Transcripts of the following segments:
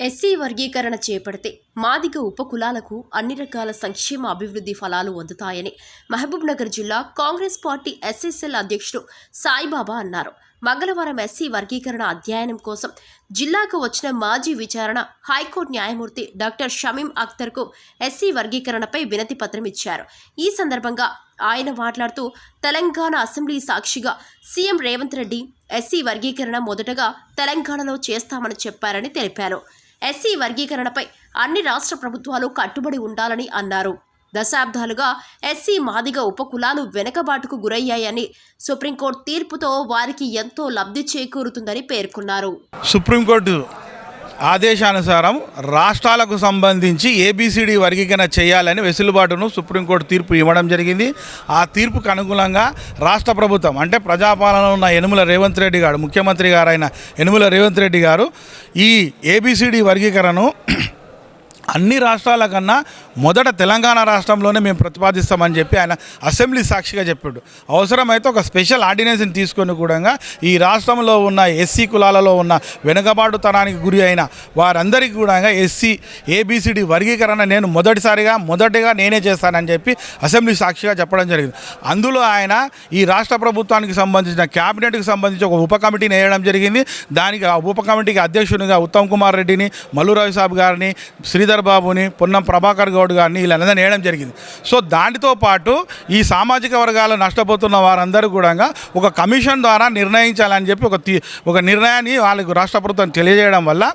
SC వర్గీకరణ చేపడితే మాదిగ ఉపకులాలకు అన్ని రకాల సంక్షేమ అభివృద్ధి ఫలాలు అందుతాయని మహబూబ్నగర్ జిల్లా కాంగ్రెస్ పార్టీ ఎస్ఎస్ఎల్ అధ్యక్షుడు సాయిబాబా అన్నారు. మంగళవారం ఎస్సీ వర్గీకరణ అధ్యయనం కోసం జిల్లాకు వచ్చిన మాజీ విచారణ హైకోర్టు న్యాయమూర్తి డాక్టర్ షమీం అఖ్తర్కు ఎస్సీ వర్గీకరణపై వినతి పత్రం ఇచ్చారు. ఈ సందర్భంగా ఆయన మాట్లాడుతూ తెలంగాణ అసెంబ్లీ సాక్షిగా సీఎం రేవంత్ రెడ్డి ఎస్సీ వర్గీకరణ మొదటగా తెలంగాణలో చేస్తామని చెప్పారని తెలిపారు. ఎస్సీ వర్గీకరణపై అన్ని రాష్ట్ర ప్రభుత్వాలు కట్టుబడి ఉండాలని అన్నారు. దశాబ్దాలుగా ఎస్సీ మాదిగ ఉపకులాలు వెనుకబాటుకు గురయ్యాయని సుప్రీంకోర్టు తీర్పుతో వారికి ఎంతో లబ్ధి చేకూరుతుందని పేర్కొన్నారు. సుప్రీంకోర్టు ఆదేశానుసారం రాష్ట్రాలకు సంబంధించి ఏబిసిడి వర్గీకరణ చేయాలని వెసులుబాటును సుప్రీంకోర్టు తీర్పు ఇవ్వడం జరిగింది. ఆ తీర్పుకు అనుగుణంగా రాష్ట్ర ప్రభుత్వం అంటే ప్రజాపాలన ఉన్న యనుమల రేవంత్ రెడ్డి గారు ముఖ్యమంత్రి గారైన అయిన యనుమల రేవంత్ రెడ్డి గారు ఈ ఏబిసిడి వర్గీకరణను అన్ని రాష్ట్రాల కన్నా మొదట తెలంగాణ రాష్ట్రంలోనే మేము ప్రతిపాదిస్తామని చెప్పి ఆయన అసెంబ్లీ సాక్షిగా చెప్పాడు. అవసరమైతే ఒక స్పెషల్ ఆర్డినెన్స్ని తీసుకొని కూడా ఈ రాష్ట్రంలో ఉన్న ఎస్సీ కులాలలో ఉన్న వెనుకబాటుతనానికి గురి అయిన వారందరికీ కూడా ఎస్సీ ఏబిసిడి వర్గీకరణ నేను మొదటిసారిగా మొదటిగా నేనే చేస్తానని చెప్పి అసెంబ్లీ సాక్షిగా చెప్పడం జరిగింది. అందులో ఆయన ఈ రాష్ట్ర ప్రభుత్వానికి సంబంధించిన క్యాబినెట్కి సంబంధించి ఒక ఉప కమిటీని వేయడం జరిగింది. దానికి ఆ ఉప కమిటీకి అధ్యక్షునిగా ఉత్తమ్ కుమార్ రెడ్డిని మల్లు సాబ్ గారిని శ్రీధర్ బాబుని పొన్నం ప్రభాకర్ గౌడ్ గారిని వీళ్ళందరినీ వేయడం జరిగింది. సో దానితో పాటు ఈ సామాజిక వర్గాలు నష్టపోతున్న వారందరూ కూడా ఒక కమిషన్ ద్వారా నిర్ణయించాలని చెప్పి ఒక ఒక నిర్ణయాన్ని వాళ్ళకు రాష్ట్ర ప్రభుత్వం తెలియజేయడం వల్ల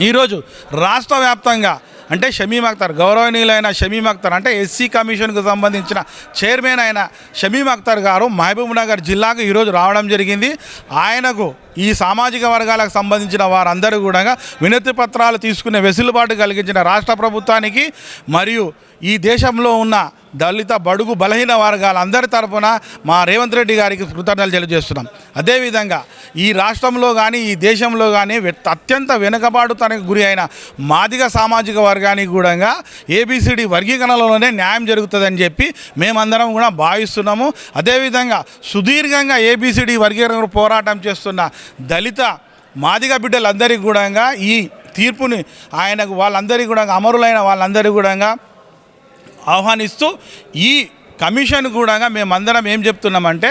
ఈరోజు రాష్ట్ర వ్యాప్తంగా అంటే షమీమ్ అఖ్తార్ గౌరవనీయులైన షమీమ్ అఖ్తార్ అంటే ఎస్సీ కమిషన్కు సంబంధించిన చైర్మన్ అయిన షమీమ్ అఖ్తార్ గారు మహబూబ్ నగర్ జిల్లాకు ఈరోజు రావడం జరిగింది. ఆయనకు ఈ సామాజిక వర్గాలకు సంబంధించిన వారందరూ కూడా వినతి పత్రాలు తీసుకునే వెసులుబాటు కలిగించిన రాష్ట్ర ప్రభుత్వానికి మరియు ఈ దేశంలో ఉన్న దళిత బడుగు బలహీన వర్గాలందరి తరఫున మా రేవంత్ రెడ్డి గారికి కృతజ్ఞతలు తెలియజేస్తున్నాం. అదేవిధంగా ఈ రాష్ట్రంలో కానీ ఈ దేశంలో కానీ అత్యంత వెనుకబాటుతనకు గురి అయిన మాదిగ సామాజిక వర్గానికి కూడా ఏబిసిడి వర్గీకరణలోనే న్యాయం జరుగుతుందని చెప్పి మేమందరం కూడా భావిస్తున్నాము. అదేవిధంగా సుదీర్ఘంగా ఏబిసిడి వర్గీకరణ పోరాటం చేస్తున్న దళిత మాదిగ బిడ్డలందరికీ కూడా ఈ తీర్పుని ఆయనకు వాళ్ళందరికీ కూడా అమరులైన వాళ్ళందరికీ కూడా ఆహ్వానిస్తూ ఈ కమిషన్ కూడా మేమందరం ఏం చెప్తున్నామంటే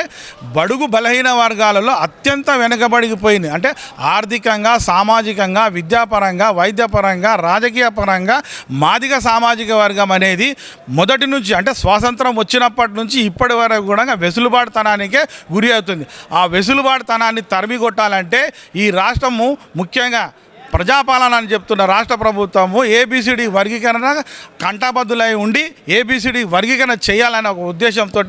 బడుగు బలహీన వర్గాలలో అత్యంత వెనుకబడిపోయింది. అంటే ఆర్థికంగా సామాజికంగా విద్యాపరంగా వైద్యపరంగా రాజకీయ పరంగా మాదిగ సామాజిక వర్గం అనేది మొదటి నుంచి అంటే స్వాతంత్రం వచ్చినప్పటి నుంచి ఇప్పటి వరకు కూడా వెసులుబాటుతనానికే గురి అవుతుంది. ఆ వెసులుబాటుతనాన్ని తరిమి కొట్టాలంటే ఈ రాష్ట్రము ముఖ్యంగా ప్రజాపాలన అని చెప్తున్న రాష్ట్ర ప్రభుత్వము ఏబిసిడి వర్గీకరణ కంటాబద్దులై ఉండి ఏబిసిడి వర్గీకరణ చేయాలనే ఒక ఉద్దేశంతో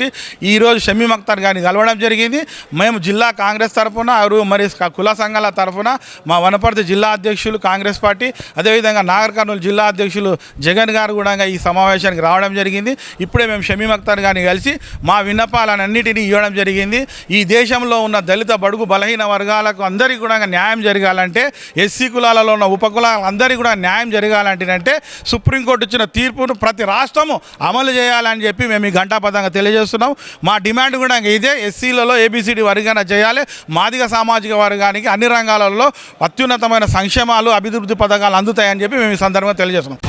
ఈరోజు షమీమ్ మక్తార్ గారిని కలవడం జరిగింది. మేము జిల్లా కాంగ్రెస్ తరఫున అరు మరి కుల సంఘాల తరఫున మా వనపర్తి జిల్లా అధ్యక్షులు కాంగ్రెస్ పార్టీ అదేవిధంగా నాగర్ కర్నూలు జిల్లా అధ్యక్షులు జగన్ గారు కూడా ఈ సమావేశానికి రావడం జరిగింది. ఇప్పుడే మేము షమీమ్ మక్తార్ గారిని కలిసి మా విన్నపాలన్నింటినీ ఇవ్వడం జరిగింది. ఈ దేశంలో ఉన్న దళిత బడుగు బలహీన వర్గాలకు అందరికీ కూడా న్యాయం జరగాలంటే ఎస్సీ కులాలలో ఉన్న ఉపకులాలందరికీ కూడా న్యాయం జరగాలంటేనంటే సుప్రీంకోర్టు ఇచ్చిన తీర్పును ప్రతి రాష్ట్రము అమలు చేయాలని చెప్పి మేము ఈ ఘంటాపథంగా తెలియజేస్తున్నాం. మా డిమాండ్ కూడా ఇదే. ఎస్సీలలో ఏబిసిడి వర్గాన చేయాలి. మాదిగ సామాజిక వర్గానికి అన్ని రంగాలలో అత్యున్నతమైన సంక్షేమాలు అభివృద్ధి పథకాలు అందుతాయని చెప్పి మేము ఈ సందర్భంగా తెలియజేస్తున్నాం.